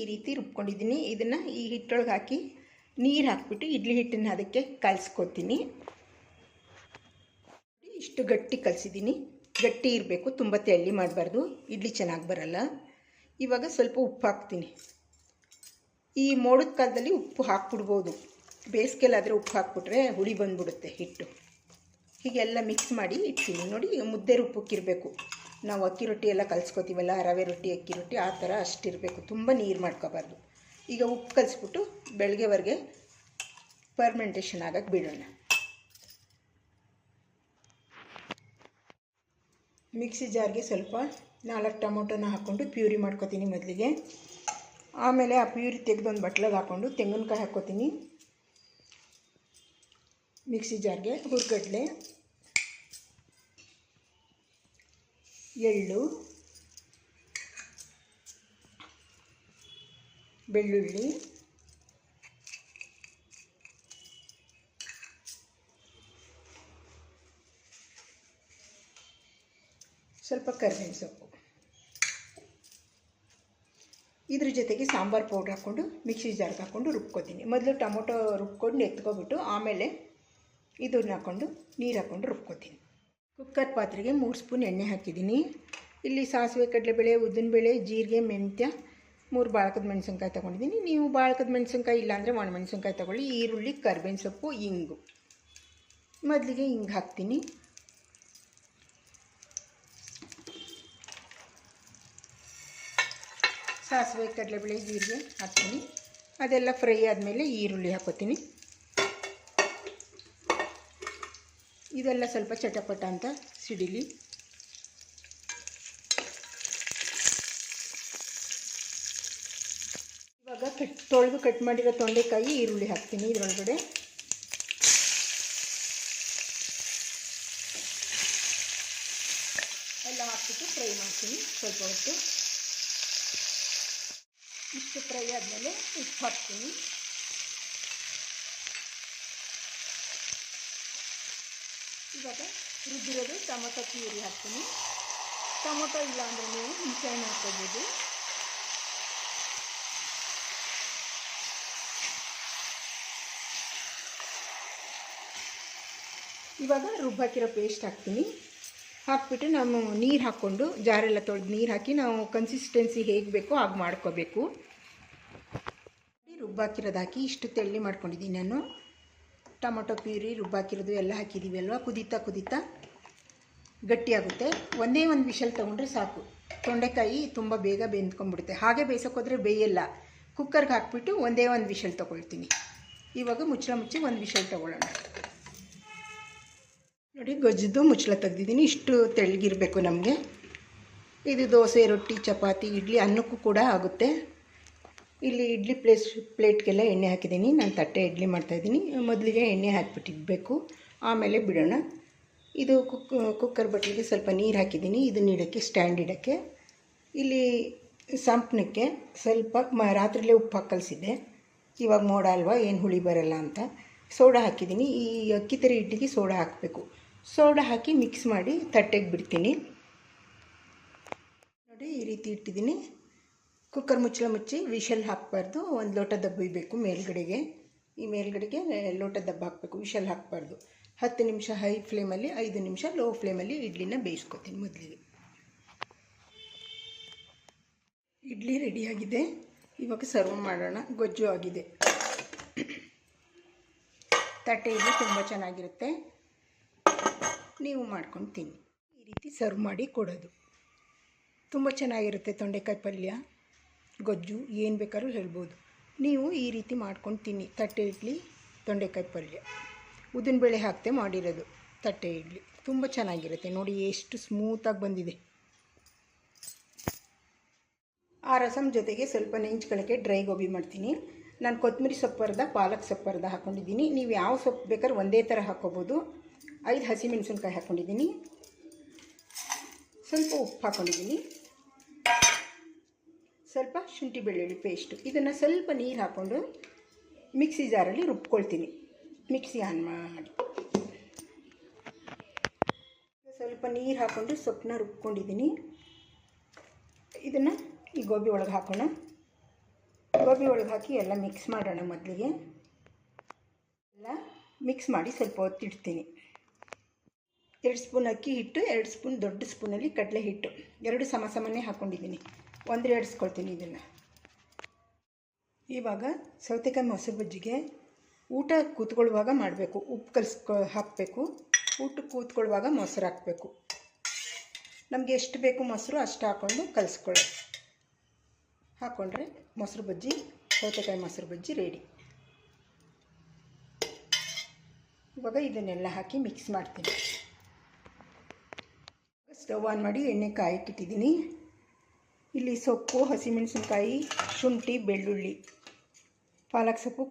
ಈ ರೀತಿ ರುಬ್ಕೊಂಡಿದ್ದೀನಿ. ಇದನ್ನು ಈ ಹಿಟ್ಟೊಳಗೆ ಹಾಕಿ ನೀರು ಹಾಕ್ಬಿಟ್ಟು ಇಡ್ಲಿ ಹಿಟ್ಟನ್ನು ಅದಕ್ಕೆ ಕಲಸ್ಕೊತೀನಿ. ಇಷ್ಟು ಗಟ್ಟಿ ಕಲಸಿದ್ದೀನಿ. ಗಟ್ಟಿ ಇರಬೇಕು, ತುಂಬ ತೆಳ್ಳಿ ಮಾಡಬಾರ್ದು, ಇಡ್ಲಿ ಚೆನ್ನಾಗಿ ಬರಲ್ಲ. ಇವಾಗ ಸ್ವಲ್ಪ ಉಪ್ಪು ಹಾಕ್ತೀನಿ. ಈ ಮೋಡದ ಕಾಲದಲ್ಲಿ ಉಪ್ಪು ಹಾಕ್ಬಿಡ್ಬೋದು. ಬೇಸಿಗೆಲಾದರೆ ಉಪ್ಪು ಹಾಕ್ಬಿಟ್ರೆ ಹುಳಿ ಬಂದ್ಬಿಡುತ್ತೆ ಹಿಟ್ಟು. ಹೀಗೆಲ್ಲ ಮಿಕ್ಸ್ ಮಾಡಿ ಇಡ್ತೀನಿ. ನೋಡಿ, ಮುದ್ದೆ ರುಬ್ಬಕ್ಕಿರಬೇಕು ನಾವು ಅಕ್ಕಿ ರೊಟ್ಟಿ ಎಲ್ಲ ಕಲಿಸ್ಕೋತೀವಲ್ಲ, ರವೆ ರೊಟ್ಟಿ, ಅಕ್ಕಿ ರೊಟ್ಟಿ, ಆ ಥರ ಅಷ್ಟಿರಬೇಕು. ತುಂಬ ನೀರು ಮಾಡ್ಕೋಬಾರ್ದು. ಈಗ ಉಪ್ಪು ಕಲಿಸ್ಬಿಟ್ಟು ಬೆಳಗ್ಗೆವರೆಗೆ ಪರ್ಮೆಂಟೇಷನ್ ಆಗಕ್ಕೆ ಬಿಡೋಣ. ಮಿಕ್ಸಿ ಜಾರ್ಗೆ ಸ್ವಲ್ಪ ನಾಲ್ಕು ಟೊಮೊಟೊನ ಹಾಕ್ಕೊಂಡು ಪ್ಯೂರಿ ಮಾಡ್ಕೊತೀನಿ ಮೊದಲಿಗೆ. ಆಮೇಲೆ ಆ ಪ್ಯೂರಿ ತೆಗೆದು ಒಂದು ಬಟ್ಲಾಗ ಹಾಕ್ಕೊಂಡು ತೆಂಗಿನಕಾಯಿ ಹಾಕ್ಕೋತೀನಿ. ಮಿಕ್ಸಿ ಜಾರ್ಗೆ ಹುರ್ಗಡ್ಲೆ ಎಳ್ಳು, ಬೆಳ್ಳುಳ್ಳಿ, ಸ್ವಲ್ಪ ಕರಿಬೇವಿನ ಸೊಪ್ಪು. ಇದ್ರ ಜೊತೆಗೆ ಸಾಂಬಾರು ಪೌಡ್ರ್ ಹಾಕ್ಕೊಂಡು ಮಿಕ್ಸಿ ಜಾರ್ಗೆ ಹಾಕ್ಕೊಂಡು ರುಬ್ಕೋತೀನಿ. ಮೊದಲು ಟೊಮೊಟೊ ರುಬ್ಕೊಂಡು ಎತ್ಕೊಬಿಟ್ಟು ಆಮೇಲೆ ಇದನ್ನ ಹಾಕ್ಕೊಂಡು ನೀರು ಹಾಕ್ಕೊಂಡು ರುಬ್ಕೋತೀನಿ. ಕುಕ್ಕರ್ ಪಾತ್ರೆಗೆ ಮೂರು ಸ್ಪೂನ್ ಎಣ್ಣೆ ಹಾಕಿದ್ದೀನಿ. ಇಲ್ಲಿ ಸಾಸಿವೆ, ಕಡಲೆಬೇಳೆ, ಉದ್ದಿನಬೇಳೆ, ಜೀರಿಗೆ, ಮೆಂತ್ಯ, ಮೂರು ಬಾಳಕದ ಮೆಣಸಿನ್ಕಾಯಿ ತೊಗೊಂಡಿದ್ದೀನಿ. ನೀವು ಬಾಳಕದ ಮೆಣಸಿನ್ಕಾಯಿ ಇಲ್ಲಾಂದರೆ ಒಣ ಮೆಣಸಿನ್ಕಾಯಿ ತೊಗೊಳ್ಳಿ. ಈರುಳ್ಳಿ, ಕರ್ಬೇವಿನ ಸೊಪ್ಪು, ಇಂಗು. ಮೊದಲಿಗೆ ಹಿಂಗೆ ಹಾಕ್ತೀನಿ. ಸಾಸಿವೆ, ಕಡಲೆಬೇಳೆ, ಜೀರಿಗೆ ಹಾಕ್ತೀನಿ. ಅದೆಲ್ಲ ಫ್ರೈ ಆದಮೇಲೆ ಈರುಳ್ಳಿ ಹಾಕೋತೀನಿ. ಇದೆಲ್ಲ ಸ್ವಲ್ಪ ಚಟಪಟ ಅಂತ ಸಿಡಿಲಿ. ಇವಾಗ ಕಟ್, ತೊಳೆದು ಕಟ್ ಮಾಡಿರೋ ತೊಂಡೆಕಾಯಿ ಈರುಳ್ಳಿ ಹಾಕ್ತೀನಿ ಇದರೊಳಗಡೆ. ಎಲ್ಲ ಹಾಕ್ಬಿಟ್ಟು ಫ್ರೈ ಮಾಡ್ತೀನಿ ಸ್ವಲ್ಪ ಹೊತ್ತು. ಇಷ್ಟು ಫ್ರೈ ಆದಮೇಲೆ ಉಪ್ಪು ಹಾಕ್ತೀನಿ. ಇವಾಗ ರುಬ್ಬಿರೋದು ಟೊಮೊಟೊ ಪ್ಯೂರಿ ಹಾಕ್ತೀನಿ. ಟೊಮೊಟೊ ಇಲ್ಲ ಅಂದರೆ ನೀವು ಹುಣಸೆಹಣ್ಣು ಹಾಕ್ಕೋಬೋದು. ಇವಾಗ ರುಬ್ಬಾಕಿರೋ ಪೇಸ್ಟ್ ಹಾಕ್ತೀನಿ. ಹಾಕ್ಬಿಟ್ಟು ನಾವು ನೀರು ಹಾಕ್ಕೊಂಡು ಜಾರೆಲ್ಲ ತೊಳೆದು ನೀರು ಹಾಕಿ ನಾವು ಕನ್ಸಿಸ್ಟೆನ್ಸಿ ಹೇಗೆ ಬೇಕೋ ಹಾಗೆ ಮಾಡ್ಕೋಬೇಕು. ರುಬ್ಬಾಕಿರೋದು ಹಾಕಿ ಇಷ್ಟು ತೆಳ್ಳಿ ಮಾಡ್ಕೊಂಡಿದ್ದೀನಿ ನಾನು. ಟೊಮೊಟೊ ಪ್ಯೂರಿ ರುಬ್ಬಾಕಿರೋದು ಎಲ್ಲ ಹಾಕಿದ್ದೀವಿ ಅಲ್ವಾ? ಕುದೀತಾ ಕುದೀತಾ ಗಟ್ಟಿಯಾಗುತ್ತೆ. ಒಂದೇ ಒಂದು ವಿಷಲ್ ತೊಗೊಂಡ್ರೆ ಸಾಕು. ತೊಂಡೆಕಾಯಿ ತುಂಬ ಬೇಗ ಬೆಂದ್ಕೊಂಡ್ಬಿಡುತ್ತೆ. ಹಾಗೆ ಬೇಯಿಸೋಕ್ಕೋದ್ರೆ ಬೇಯಲ್ಲ. ಕುಕ್ಕರ್ಗೆ ಹಾಕ್ಬಿಟ್ಟು ಒಂದೇ ಒಂದು ವಿಷಲ್ ತೊಗೊಳ್ತೀನಿ. ಇವಾಗ ಮುಚ್ಚಳ ಮುಚ್ಚಿ ಒಂದು ವಿಷಲ್ ತೊಗೊಳ್ಳೋಣ. ನೋಡಿ, ಗೊಜ್ಜದು ಮುಚ್ಚಳ ತೆಗ್ದಿದ್ದೀನಿ. ಇಷ್ಟು ತೆಳ್ಳಗಿರಬೇಕು ನಮಗೆ. ಇದು ದೋಸೆ, ರೊಟ್ಟಿ, ಚಪಾತಿ, ಇಡ್ಲಿ ಅನ್ನಕ್ಕೂ ಕೂಡ ಆಗುತ್ತೆ. ಇಲ್ಲಿ ಇಡ್ಲಿ ಪ್ಲೇಸ್ ಪ್ಲೇಟ್ಗೆಲ್ಲ ಎಣ್ಣೆ ಹಾಕಿದ್ದೀನಿ. ನಾನು ತಟ್ಟೆ ಇಡ್ಲಿ ಮಾಡ್ತಾಯಿದ್ದೀನಿ ಮೊದಲಿಗೆ ಎಣ್ಣೆ ಹಾಕಿಬಿಟ್ಟಿರಬೇಕು ಆಮೇಲೆ ಬಿಡೋಣ. ಇದು ಕುಕ್, ಕುಕ್ಕರ್ ಬಟ್ಟಲಿಗೆ ಸ್ವಲ್ಪ ನೀರು ಹಾಕಿದ್ದೀನಿ. ಇದನ್ನ ಇಡೋಕ್ಕೆ, ಸ್ಟ್ಯಾಂಡ್ ಇಡೋಕ್ಕೆ. ಇಲ್ಲಿ ಸಂಪ್ನಕ್ಕೆ ಸ್ವಲ್ಪ ಮ, ರಾತ್ರಿಲೇ ಉಪ್ಪು ಹಾಕಿ ಕಲಿಸಿದ್ದೆ ಇವಾಗ ಮೋಡ ಅಲ್ವಾ, ಏನು ಹುಳಿ ಬರಲ್ಲ ಅಂತ. ಸೋಡಾ ಹಾಕಿದ್ದೀನಿ. ಈ ಅಕ್ಕಿ ತರಿ ಇಡ್ಲಿಗೆ ಸೋಡಾ ಹಾಕಬೇಕು. ಸೋಡಾ ಹಾಕಿ ಮಿಕ್ಸ್ ಮಾಡಿ ತಟ್ಟೆಗೆ ಬಿಡ್ತೀನಿ. ನೋಡಿ, ಈ ರೀತಿ ಇಟ್ಟಿದ್ದೀನಿ. ಕುಕ್ಕರ್ ಮುಚ್ಚಳ ಮುಚ್ಚಿ ವಿಷಲ್ ಹಾಕಬಾರ್ದು. ಒಂದು ಲೋಟ ದಬ್ಬಿಬೇಕು ಮೇಲ್ಗಡೆಗೆ. ಈ ಮೇಲ್ಗಡೆಗೆ ಲೋಟ ದಬ್ಬ ಹಾಕಬೇಕು, ವಿಷಲ್ ಹಾಕಬಾರ್ದು. ಹತ್ತು ನಿಮಿಷ ಹೈ ಫ್ಲೇಮಲ್ಲಿ, ಐದು ನಿಮಿಷ ಲೋ ಫ್ಲೇಮಲ್ಲಿ ಇಡ್ಲಿನ ಬೇಯಿಸ್ಕೊತೀನಿ ಮೊದಲಿಗೆ. ಇಡ್ಲಿ ರೆಡಿಯಾಗಿದೆ ಇವಾಗ ಸರ್ವ್ ಮಾಡೋಣ. ಗೊಜ್ಜು ಆಗಿದೆ. ತಟ್ಟೆ ಇಡ್ಲಿ ತುಂಬ ಚೆನ್ನಾಗಿರುತ್ತೆ. ನೀವು ಮಾಡ್ಕೊಂಡು ತಿನ್ನಿ. ಈ ರೀತಿ ಸರ್ವ್ ಮಾಡಿ ಕೊಡೋದು. ತುಂಬ ಚೆನ್ನಾಗಿರುತ್ತೆ ತೊಂಡೆಕಾಯಿ ಪಲ್ಯ. ಗೊಜ್ಜು, ಏನು ಬೇಕಾದ್ರೂ ಹೇಳ್ಬೋದು. ನೀವು ಈ ರೀತಿ ಮಾಡ್ಕೊಂಡು ತಿನ್ನಿ ತಟ್ಟೆ ಇಡ್ಲಿ, ತೊಂಡೆಕಾಯಿ ಪಲ್ಯ. ಉದ್ದಿನಬೇಳೆ ಹಾಕ್ತೆ ಮಾಡಿರೋದು. ತಟ್ಟೆ ಇಡ್ಲಿ. ತುಂಬ ಚೆನ್ನಾಗಿರುತ್ತೆ. ನೋಡಿ, ಎಷ್ಟು ಸ್ಮೂತಾಗಿ ಬಂದಿದೆ. ಆ ರಸಮ್ ಜೊತೆಗೆ ಸ್ವಲ್ಪ ನೆಂಚ್ಕೊಳ್ಳೋಕ್ಕೆ ಡ್ರೈ ಗೋಬಿ ಮಾಡ್ತೀನಿ. ನಾನು ಕೊತ್ತಂಬರಿ ಸೊಪ್ಪರ್ದ, ಪಾಲಕ್ ಸೊಪ್ಪರ್ದ ಹಾಕ್ಕೊಂಡಿದ್ದೀನಿ ನೀವು ಯಾವ ಸೊಪ್ಪು ಬೇಕಾದ್ರೆ ಒಂದೇ ಥರ ಹಾಕ್ಕೋಬೋದು. ಐದು ಹಸಿಮೆಣಸಿನ್ಕಾಯಿ ಹಾಕ್ಕೊಂಡಿದ್ದೀನಿ ಸ್ವಲ್ಪ ಉಪ್ಪು ಹಾಕ್ಕೊಂಡಿದ್ದೀನಿ ಸ್ವಲ್ಪ ಶುಂಠಿ ಬೆಳ್ಳುಳ್ಳಿ ಪೇಸ್ಟು ಇದನ್ನು ಸ್ವಲ್ಪ ನೀರು ಹಾಕ್ಕೊಂಡು ಮಿಕ್ಸಿ ಜಾರಲ್ಲಿ ರುಬ್ಕೊಳ್ತೀನಿ. ಮಿಕ್ಸಿ ಆನ್ ಮಾಡಿ. ಸ್ವಲ್ಪ ನೀರು ಹಾಕ್ಕೊಂಡು ಸೊಪ್ಪನ್ನ ರುಬ್ಕೊಂಡಿದ್ದೀನಿ. ಇದನ್ನು ಈ ಗೋಬಿ ಒಳಗೆ ಹಾಕೋಣ. ಗೋಬಿ ಒಳಗೆ ಹಾಕಿ ಎಲ್ಲ ಮಿಕ್ಸ್ ಮಾಡೋಣ ಮೊದಲಿಗೆ. ಎಲ್ಲ ಮಿಕ್ಸ್ ಮಾಡಿ ಸ್ವಲ್ಪ ಹೊತ್ತಿಡ್ತೀನಿ. ಎರಡು ಸ್ಪೂನ್ ಅಕ್ಕಿ ಹಿಟ್ಟು, ಎರಡು ಸ್ಪೂನ್ ದೊಡ್ಡ ಸ್ಪೂನಲ್ಲಿ ಕಡಲೆ ಹಿಟ್ಟು. ಎರಡು ಸಮ ಸಮನೇ ಹಾಕ್ಕೊಂಡಿದ್ದೀನಿ ಒಂದು ಎಡ್ಸ್ಕೊಳ್ತೀನಿ ಇದನ್ನು. ಇವಾಗ ಸೌತೆಕಾಯಿ ಮೊಸರು ಬಜ್ಜಿಗೆ ಊಟ ಕೂತ್ಕೊಳ್ಳುವಾಗ ಮಾಡಬೇಕು. ಉಪ್ಪು ಕಲಿಸ್ಕೊ ಹಾಕಬೇಕು. ಊಟಕ್ಕೆ ಕೂತ್ಕೊಳ್ಳುವಾಗ ಮೊಸರು ಹಾಕಬೇಕು. ನಮಗೆ ಎಷ್ಟು ಬೇಕು ಮೊಸರು ಅಷ್ಟು ಹಾಕ್ಕೊಂಡು ಕಲಿಸ್ಕೊಳ್ಳಿ ಹಾಕ್ಕೊಂಡ್ರೆ ಮೊಸರು ಬಜ್ಜಿ, ಸೌತೆಕಾಯಿ ಮೊಸರು ಬಜ್ಜಿ ರೆಡಿ ಇವಾಗ ಇದನ್ನೆಲ್ಲ ಹಾಕಿ ಮಿಕ್ಸ್ ಮಾಡ್ತೀನಿ. ಸ್ಟವ್ ಆನ್ ಮಾಡಿ ಎಣ್ಣೆ ಕಾಯಕ್ಕಿಟ್ಟಿದ್ದೀನಿ ಇಲ್ಲಿ ಸೊಪ್ಪು, ಹಸಿಮೆಣಸಿನ್ಕಾಯಿ, ಶುಂಠಿ, ಬೆಳ್ಳುಳ್ಳಿ, ಪಾಲಕ್ ಸೊಪ್ಪು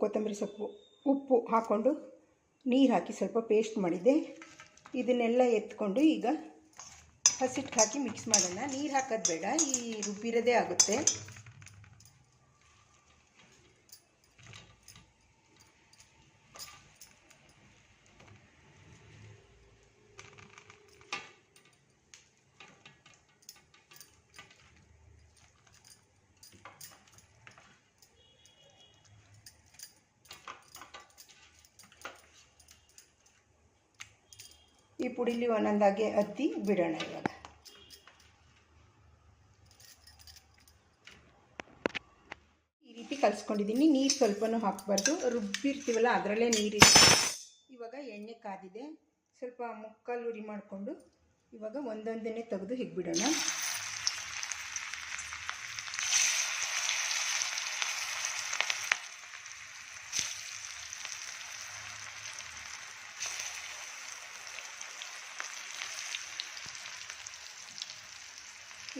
ಕೊತ್ತಂಬರಿ ಸೊಪ್ಪು, ಉಪ್ಪು ಹಾಕ್ಕೊಂಡು ನೀರು ಹಾಕಿ ಸ್ವಲ್ಪ ಪೇಸ್ಟ್ ಮಾಡಿದ್ದೆ. ಇದನ್ನೆಲ್ಲ ಎತ್ಕೊಂಡು ಈಗ ಹಸಿಟ್ಟು ಹಾಕಿ ಮಿಕ್ಸ್ ಮಾಡೋಣ. ನೀರು ಹಾಕೋದು ಬೇಡ, ಈ ರುಬ್ಬಿರೋದೇ ಆಗುತ್ತೆ. ಈ ಪುಡಿಲಿ ಒಂದೊಂದಾಗೆ ಹತ್ತಿ ಬಿಡೋಣ ಇವಾಗ. ಈ ರೀತಿ ಕಲಿಸ್ಕೊಂಡಿದ್ದೀನಿ. ನೀರು ಸ್ವಲ್ಪನೂ ಹಾಕಬಾರ್ದು. ರುಬ್ಬಿರ್ತೀವಲ್ಲ, ಅದರಲ್ಲೇ ನೀರಿದೆ. ಇವಾಗ ಎಣ್ಣೆ ಕಾದಿದೆ. ಸ್ವಲ್ಪ ಮುಕ್ಕಾಲು ಉರಿ ಮಾಡಿಕೊಂಡು ಇವಾಗ ಒಂದೊಂದನ್ನೇ ತೆಗೆದು ಹಿಗ್ಬಿಡೋಣ.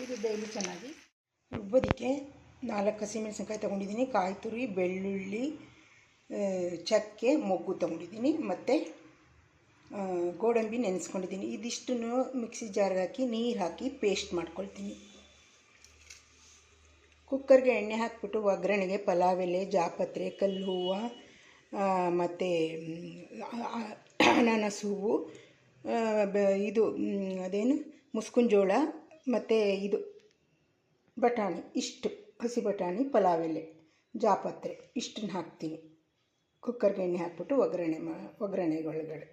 ಇದು ಡೈಲಿ ಚೆನ್ನಾಗಿ. ರುಬ್ಬೋದಕ್ಕೆ ನಾಲ್ಕು ಹಸಿಮೆಣಸಿನ್ಕಾಯಿ ತೊಗೊಂಡಿದ್ದೀನಿ ಕಾಯಿ ತುರಿ ಬೆಳ್ಳುಳ್ಳಿ ಚಕ್ಕೆ, ಮೊಗ್ಗು ತೊಗೊಂಡಿದ್ದೀನಿ ಮತ್ತು ಗೋಡಂಬಿ ನೆನೆಸ್ಕೊಂಡಿದ್ದೀನಿ. ಇದಿಷ್ಟನ್ನು ಮಿಕ್ಸಿ ಜಾರ್ಗೆ ಹಾಕಿ, ನೀರು ಹಾಕಿ ಪೇಸ್ಟ್ ಮಾಡ್ಕೊಳ್ತೀನಿ. ಕುಕ್ಕರ್ಗೆ ಎಣ್ಣೆ ಹಾಕಿಬಿಟ್ಟು ಒಗ್ಗರಣೆಗೆ ಪಲಾವ್ ಎಲೆ, ಜಾಪತ್ರೆ, ಕಲ್ಲು ಹೂವು ಮತ್ತು ಅನಾನಸ್ ಹೂವು ಇದು ಅದೇನು ಮುಸ್ಕಿನ ಜೋಳ ಮತ್ತು ಇದು ಬಟಾಣಿ, ಇಷ್ಟು. ಹಸಿ ಬಟಾಣಿ, ಪಲಾವ್ ಎಲೆ, ಜಾಪತ್ರೆ. ಇಷ್ಟನ್ನು ಹಾಕ್ತೀನಿ. ಕುಕ್ಕರ್ಗೆ ಎಣ್ಣೆ ಹಾಕ್ಬಿಟ್ಟು ಒಗ್ಗರಣೆ ಮಾ ಒಗ್ಗರಣೆಗೊಳಗಡೆ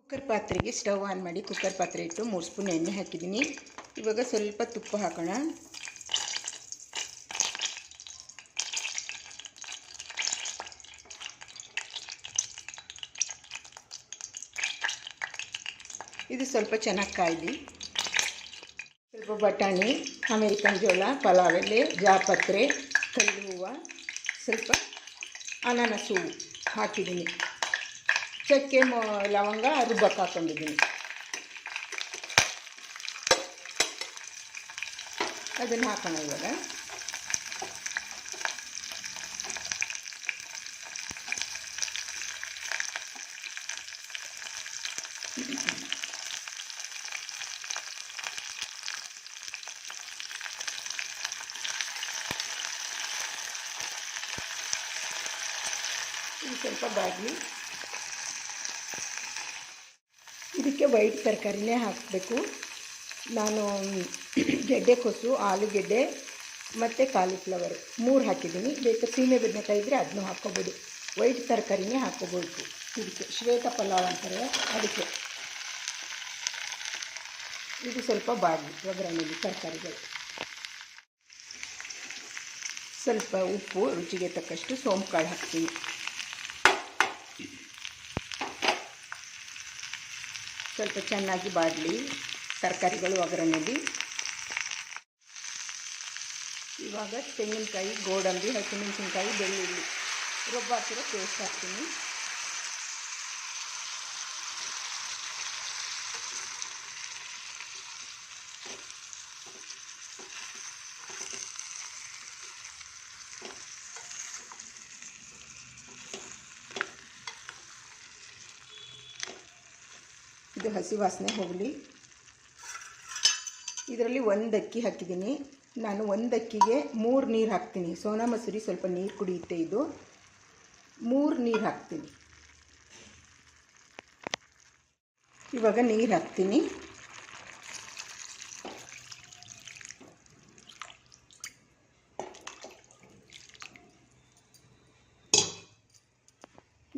ಕುಕ್ಕರ್ ಪಾತ್ರೆಗೆ ಸ್ಟವ್ ಆನ್ ಮಾಡಿ ಕುಕ್ಕರ್ ಪಾತ್ರೆ ಇಟ್ಟು ಮೂರು ಸ್ಪೂನ್ ಎಣ್ಣೆ ಹಾಕಿದ್ದೀನಿ. ಇವಾಗ ಸ್ವಲ್ಪ ತುಪ್ಪ ಹಾಕೋಣ. ಇದು ಸ್ವಲ್ಪ ಚೆನ್ನಾಗಿ ಕಾಯ್ಲಿ ಬಟಾಣಿ, ಅಮೇರಿಕನ್ ಜೋಳ ಪಲಾವ್ ಎಲೆ ಜಾಪತ್ರೆ ಕಲ್ಲು ಹೂವು ಸ್ವಲ್ಪ ಅನಾನಸ್ ಹೂವು ಹಾಕಿದ್ದೀನಿ. ಚಕ್ಕೆ ಮ, ಲವಂಗ ರುಬ್ಬಕ್ಕೆ ಹಾಕೊಂಡಿದ್ದೀನಿ. ಅದನ್ನು ಹಾಕೋಣ ಇವಾಗ. ಇದು ಸ್ವಲ್ಪ ಬಾಡಲಿ ಇದಕ್ಕೆ ವೈಟ್ ತರಕಾರಿನೇ ಹಾಕಬೇಕು. ನಾನು ಗೆಡ್ಡೆಕೋಸು ಆಲೂಗೆಡ್ಡೆ ಮತ್ತು ಕಾಲಿಫ್ಲವರ್ ಮೂರು ಹಾಕಿದ್ದೀನಿ. ಬೇಕು ಸೀಮೆ ಬದನೆಕಾಯಿ ಇದ್ದರೆ ಅದನ್ನು ಹಾಕ್ಕೋಬೋದು. ವೈಟ್ ತರಕಾರಿನೇ ಹಾಕ್ಕೋಬೋದು. ಇದಕ್ಕೆ ಶ್ವೇತ ಪಲಾವ್ ಅಂತಾರೆ. ಅದಕ್ಕೆ ಇದು ಸ್ವಲ್ಪ ಬಾಡಲಿ ಒಗ್ಗರಣೆಯಲ್ಲಿ ತರಕಾರಿಗಳು. ಸ್ವಲ್ಪ ಉಪ್ಪು, ರುಚಿಗೆ ತಕ್ಕಷ್ಟು ಸೋಂಪು ಕಾಳು ಹಾಕ್ತೀನಿ. ಸ್ವಲ್ಪ ಚೆನ್ನಾಗಿ ಬಾಡಲಿ ತರಕಾರಿಗಳು ಒಗ್ಗರಣೆಯಲ್ಲಿ ಇವಾಗ ತೆಂಗಿನಕಾಯಿ ಗೋಡಂಬಿ ಹಸಿಮೆಣಸಿನ್ಕಾಯಿ ಬೆಳ್ಳುಳ್ಳಿ. ರುಬ್ಬ ಹಾಕಿರೋ ಪೇಸ್ಟ್ ಹಾಕ್ತೀನಿ. ಇದು ಹಸಿ ವಾಸನೆ ಹೋಗಲಿ. ಇದರಲ್ಲಿ ಒಂದು ಅಕ್ಕಿ ಹಾಕಿದ್ದೀನಿ. ನಾನು ಒಂದು ಅಕ್ಕಿಗೆ ಮೂರು ನೀರು ಹಾಕ್ತೀನಿ. ಸೋನಾ ಮಸೂರಿ ಸ್ವಲ್ಪ ನೀರು ಕುಡಿಯುತ್ತೆ ಇದು. ಮೂರು ನೀರು ಹಾಕ್ತೀನಿ. ಇವಾಗ ನೀರು ಹಾಕ್ತೀನಿ.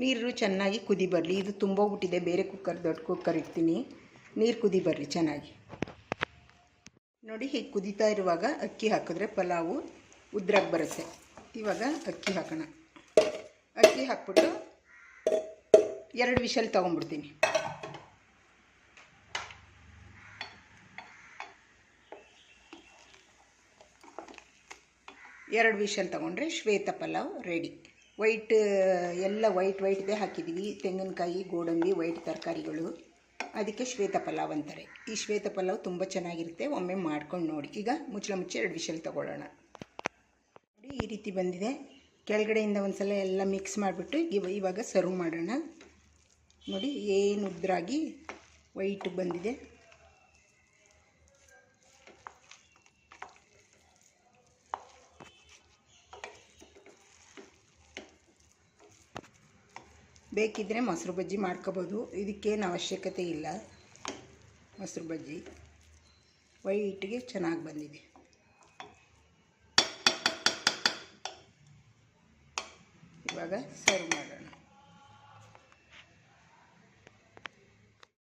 ನೀರು ಚೆನ್ನಾಗಿ ಕುದಿ ಬರಲಿ. ಇದು ತುಂಬೋಗ್ಬಿಟ್ಟಿದೆ. ಬೇರೆ ಕುಕ್ಕರ್ ದೊಡ್ಡ ಕುಕ್ಕರ್ ಇಡ್ತೀನಿ. ನೀರು ಕುದಿ ಬರಲಿ ಚೆನ್ನಾಗಿ. ನೋಡಿ, ಹೀಗೆ ಕುದೀತಾ ಇರುವಾಗ ಅಕ್ಕಿ ಹಾಕಿದ್ರೆ ಪಲಾವು ಉದ್ರಾಗಿ ಬರುತ್ತೆ. ಇವಾಗ ಅಕ್ಕಿ ಹಾಕೋಣ. ಅಕ್ಕಿ ಹಾಕ್ಬಿಟ್ಟು ಎರಡು ವಿಷಲ್ ತೊಗೊಂಡ್ಬಿಡ್ತೀನಿ. ಎರಡು ವಿಷಲ್ ತೊಗೊಂಡ್ರೆ ಶ್ವೇತ ಪಲಾವ್ ರೆಡಿ. ವೈಟ್, ಎಲ್ಲ ವೈಟ್ ವೈಟ್ದೇ ಹಾಕಿದ್ದೀವಿ ತೆಂಗಿನಕಾಯಿ, ಗೋಡಂಬಿ, ವೈಟ್ ತರಕಾರಿಗಳು. ಅದಕ್ಕೆ ಶ್ವೇತ ಪಲಾವ್ ಅಂತಾರೆ ಈ ಶ್ವೇತ ಪಲಾವ್ ತುಂಬ ಚೆನ್ನಾಗಿರುತ್ತೆ. ಒಮ್ಮೆ ಮಾಡ್ಕೊಂಡು ನೋಡಿ. ಈಗ ಮುಚ್ಚಳ ಮುಚ್ಚಿ ಎರಡು ವಿಷಲ್ ತೊಗೊಳ್ಳೋಣ. ನೋಡಿ, ಈ ರೀತಿ ಬಂದಿದೆ. ಕೆಳಗಡೆಯಿಂದ ಒಂದು ಸಲ ಎಲ್ಲ ಮಿಕ್ಸ್ ಮಾಡಿಬಿಟ್ಟು ಇವ, ಇವಾಗ ಸರ್ವ್ ಮಾಡೋಣ. ನೋಡಿ, ಏನು ಉದ್ರಾಗಿ ವೈಟ್ ಬಂದಿದೆ. ಬೇಕಿದ್ದರೆ ಮೊಸರು ಬಜ್ಜಿ ಮಾಡ್ಕೋಬೋದು. ಇದಕ್ಕೇನು ಅವಶ್ಯಕತೆ ಇಲ್ಲ. ಮೊಸರು ಬಜ್ಜಿ ವೈಟ್ಗೆ ಚೆನ್ನಾಗಿ ಬಂದಿದೆ. ಇವಾಗ ಸರ್ವ್ ಮಾಡೋಣ.